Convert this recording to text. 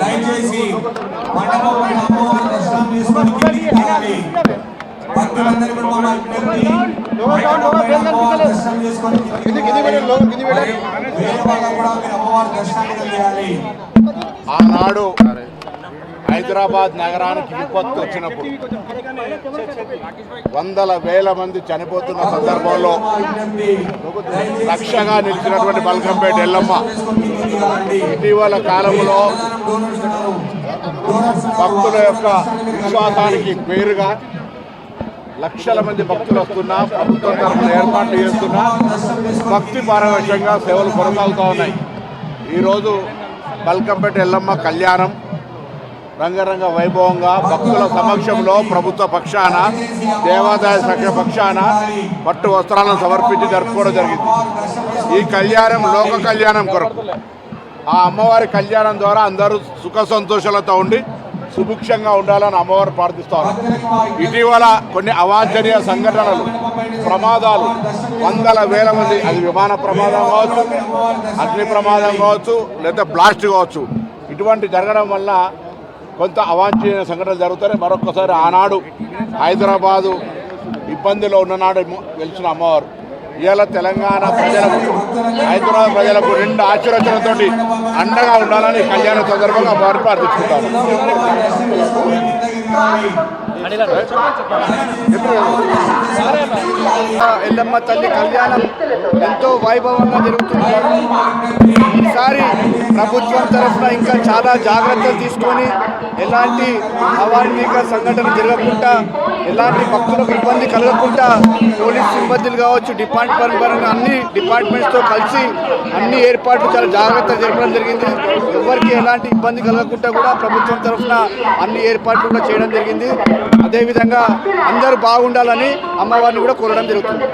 దయచేసి మండపం పైన అమ్మవారి దర్శనం చేసుకొని భక్తులందరూ కూడా మా అమ్మవారి దర్శనం చేసుకొని కిందికి రావాలి. మరి వేరే వాళ్ళు కూడా మీరు అమ్మవారి దర్శనానికి చేయాలి ఆనాడు హైదరాబాద్ నగరానికి విపత్తు వచ్చినప్పుడు వందల వేల మంది చనిపోతున్న సందర్భంలో లక్ష్యంగా రక్షగా నిలిచినటువంటి బల్కంపేట ఎల్లమ్మ. ఇటీవల కాలంలో భక్తుల యొక్క విశ్వాసానికి పేరుగా లక్షల మంది భక్తులు వస్తున్నా ప్రభుత్వం తరఫున ఏర్పాట్లు చేస్తున్నా భక్తి పారవశ్యంగా సేవలు కొనసాగుతూ ఉన్నాయి. ఈరోజు బల్కంపేట ఎల్లమ్మ కళ్యాణం. రంగరంగ వైభవంగా భక్తుల సమక్షంలో ప్రభుత్వ పక్షాన దేవాదాయ శాఖ పక్షాన పట్టు వస్త్రాలను సమర్పించి జరుపుకోవడం జరిగింది. ఈ కళ్యాణం లోక కళ్యాణం కొరకు. ఆ అమ్మవారి కళ్యాణం ద్వారా అందరూ సుఖ సంతోషాలతో ఉండి సుభిక్షంగా ఉండాలని అమ్మవారు ప్రార్థిస్తారు. ఇటీవల కొన్ని అవాంఛనీయ సంఘటనలు ప్రమాదాలు వందల వేల మంది అది విమాన ప్రమాదం కావచ్చు అగ్ని ప్రమాదం కావచ్చు లేదా బ్లాస్ట్ కావచ్చు ఇటువంటి జరగడం వల్ల కొంత అవాంఛనీయ సంఘటనలు జరుగుతాయి. మరొకసారి ఆనాడు హైదరాబాదు ఇబ్బందిలో ఉన్ననాడు గెలిచిన అమ్మవారు. ఇవాళ తెలంగాణ ప్రజలకు హైదరాబాద్ ప్రజలకు రెండు ఆశీర్వచనతోటి అండగా ఉండాలని కళ్యాణ సందర్భంగా వారు ప్రార్థించుకుంటాము ఎల్లమ్మ తల్లి కళ్యాణం ఎంతో వైభవంగా జరుగుతుంది. ఈసారి ప్రభుత్వం తరఫున ఇంకా చాలా జాగ్రత్తలు తీసుకొని ఎలాంటి అవాంఛనీయ సంఘటన జరగకుండా ఎలాంటి భక్తులకు ఇబ్బంది కలగకుండా పోలీస్ సిబ్బందులు కావచ్చు డిపార్ట్మెంట్ పరంగా అన్ని డిపార్ట్మెంట్స్తో కలిసి అన్ని ఏర్పాట్లు చాలా జాగ్రత్తగా జరపడం జరిగింది. ఎవరికి ఎలాంటి ఇబ్బంది కలగకుండా కూడా ప్రభుత్వం తరఫున అన్ని ఏర్పాట్లు కూడా చేయడం జరిగింది. అదేవిధంగా అందరూ బాగుండాలని అమ్మవారిని కూడా కోరడం జరుగుతుంది.